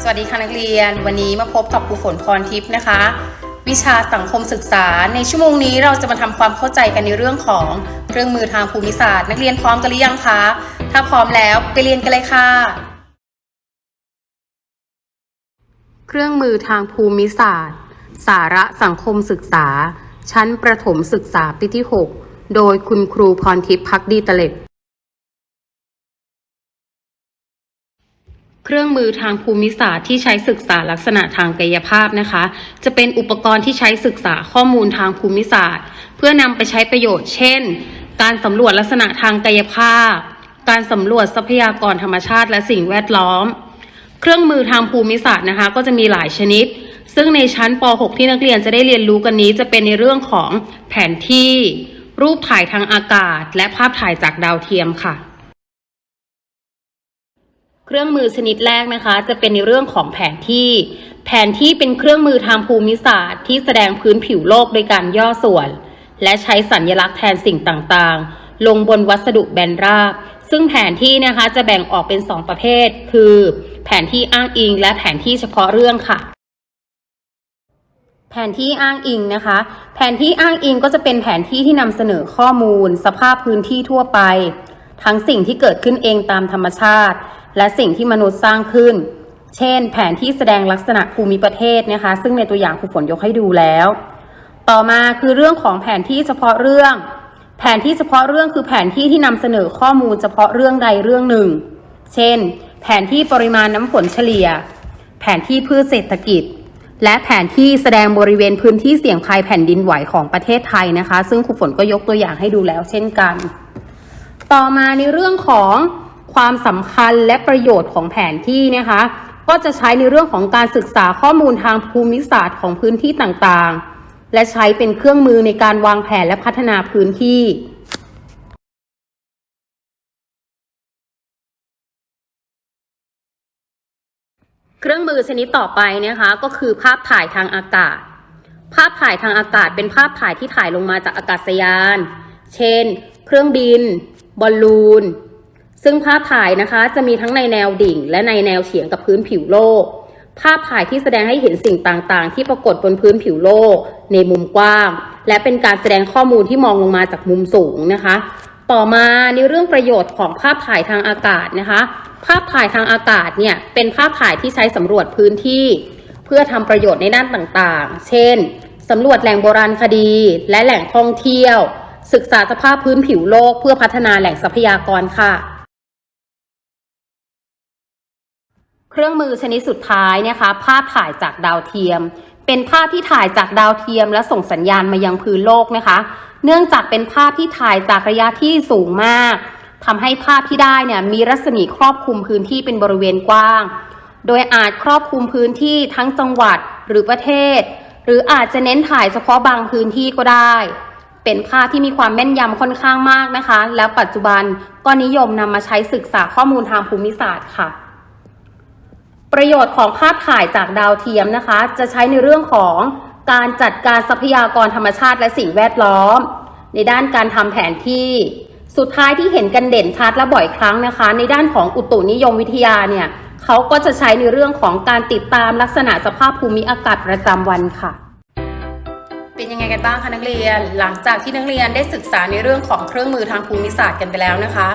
สวัสดีค่ะนักเรียน วันนี้มาพบกับครูฝนพรทิพย์นะคะ วิชาสังคมศึกษา ในชั่วโมงนี้เราจะมาทำความเข้าใจกันในเรื่องของเครื่องมือทางภูมิศาสตร์ นักเรียนพร้อมกันหรือยังคะถ้าพร้อมแล้วไปเรียนกันเลยค่ะ เครื่องมือทางภูมิศาสตร์ สาระสังคมศึกษา ชั้นประถมศึกษาปีที่ 6 โดยคุณครูพรทิพย์พักดีตะเล็ด เครื่องมือทางภูมิศาสตร์ที่ใช้ศึกษาลักษณะทางกายภาพนะคะ จะเป็นอุปกรณ์ที่ใช้ศึกษาข้อมูลทางภูมิศาสตร์ เพื่อนำไปใช้ประโยชน์ เช่น การสำรวจลักษณะทางกายภาพ การสำรวจทรัพยากรธรรมชาติและสิ่งแวดล้อม เครื่องมือทางภูมิศาสตร์นะคะ ก็จะมีหลายชนิด ซึ่งในชั้นป .6 ที่นักเรียนจะได้เรียนรู้กันนี้ จะเป็นในเรื่องของแผนที่ รูปถ่ายทางอากาศ และภาพถ่ายจากดาวเทียมค่ะ เครื่องมือชนิดแรกนะคะ จะเป็นในเรื่องของแผนที่ แผนที่เป็นเครื่องมือทางภูมิศาสตร์ ที่แสดงพื้นผิวโลกโดยการย่อส่วน และใช้สัญลักษณ์แทนสิ่งต่างๆ ลงบนวัสดุแบนราบ ซึ่งแผนที่นะคะจะแบ่งออกเป็น 2 ประเภท คือ แผนที่อ้างอิง และแผนที่เฉพาะเรื่องค่ะแผนที่อ้างอิงนะคะ แผนที่อ้างอิงก็จะเป็นแผนที่ที่นำเสนอข้อมูล สภาพพื้นที่ทั่วไป ทั้งสิ่งที่เกิดขึ้นเองตามธรรมชาติ และสิ่งที่มนุษย์สร้างขึ้น เช่น แผนที่แสดงลักษณะภูมิประเทศนะคะ ซึ่งในตัวอย่างครูฝนยกให้ดูแล้ว ต่อมาคือเรื่องของแผนที่เฉพาะเรื่อง แผนที่เฉพาะเรื่องคือแผนที่ที่นำเสนอข้อมูลเฉพาะเรื่องใดเรื่องหนึ่ง เช่น แผนที่ปริมาณน้ำฝนเฉลี่ย แผนที่พืชเศรษฐกิจและแผนที่แสดงบริเวณพื้นที่เสี่ยงภัยแผ่นดินไหวของประเทศไทยนะคะ ซึ่งครูฝนก็ยกตัวอย่างให้ดูแล้วเช่นกัน ต่อมาในเรื่องของ ความสำคัญและประโยชน์ของแผนที่นะคะ ก็จะใช้ในเรื่องของการศึกษาข้อมูลทางภูมิศาสตร์ของพื้นที่ต่างๆ และใช้เป็นเครื่องมือในการวางแผนและพัฒนาพื้นที่เครื่องมือชนิดต่อไปนะคะก็คือภาพถ่ายทางอากาศ ภาพถ่ายทางอากาศเป็นภาพถ่ายที่ถ่ายลงมาจากอากาศยาน เช่น เครื่องบิน บอลลูน ซึ่งภาพถ่ายนะคะจะมีทั้งในแนวดิ่ง และในแนวเฉียงกับพื้นผิวโลก ภาพถ่ายที่แสดงให้เห็นสิ่งต่างๆ ที่ปรากฏบนพื้นผิวโลก ในมุมกว้าง และเป็นการแสดงข้อมูลที่มองลงมาจากมุมสูงนะคะ ต่อมาในเรื่องประโยชน์ของภาพถ่ายทางอากาศนะคะ ภาพถ่ายทางอากาศเนี่ยเป็นภาพถ่ายที่ใช้สำรวจพื้นที่ เพื่อทำประโยชน์ในด้านต่างๆ เช่นสำรวจแหล่งโบราณคดี และแหล่งท่องเที่ยว ศึกษาสภาพพื้นผิวโลก เพื่อพัฒนาแหล่งทรัพยากรค่ะ เครื่องมือชนิดสุดท้ายนะคะ ภาพถ่ายจากดาวเทียม เป็นภาพที่ถ่ายจากดาวเทียม และส่งสัญญาณมายังพื้นโลกนะคะ เนื่องจากเป็นภาพที่ถ่ายจากระยะที่สูงมากทำให้ภาพที่ได้เนี่ยมีรัศมีครอบคลุมพื้นที่เป็นบริเวณกว้าง โดยอาจครอบคลุมพื้นที่ทั้งจังหวัดหรือประเทศ หรืออาจจะเน้นถ่ายเฉพาะบางพื้นที่ก็ได้ เป็นภาพที่มีความแม่นยำค่อนข้างมากนะคะ แล้วปัจจุบันก็นิยมนำมาใช้ศึกษาข้อมูลทางภูมิศาสตร์ค่ะ ประโยชน์ของภาพถ่ายจากดาวเทียมนะคะ จะใช้ในเรื่องของการจัดการทรัพยากรธรรมชาติและสิ่งแวดล้อม ในด้านการทำแผนที่ สุดท้ายที่เห็นกันเด่นชัดและบ่อยครั้งนะคะ ในด้านของอุตุนิยมวิทยาเนี่ยเขาก็จะใช้ในเรื่องของการติดตามลักษณะสภาพภูมิอากาศประจำวันค่ะ เป็นยังไงกันบ้างคะนักเรียน หลังจากที่นักเรียนได้ศึกษาในเรื่องของเครื่องมือทางภูมิศาสตร์กันไปแล้วนะคะ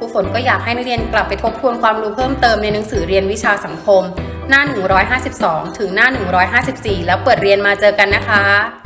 ครูฝนก็อยากให้นักเรียนกลับไปทบทวนความรู้เพิ่มเติมในหนังสือเรียนวิชาสังคม หน้า 152 ถึงหน้า 154 แล้วเปิดเรียนมาเจอกันนะคะ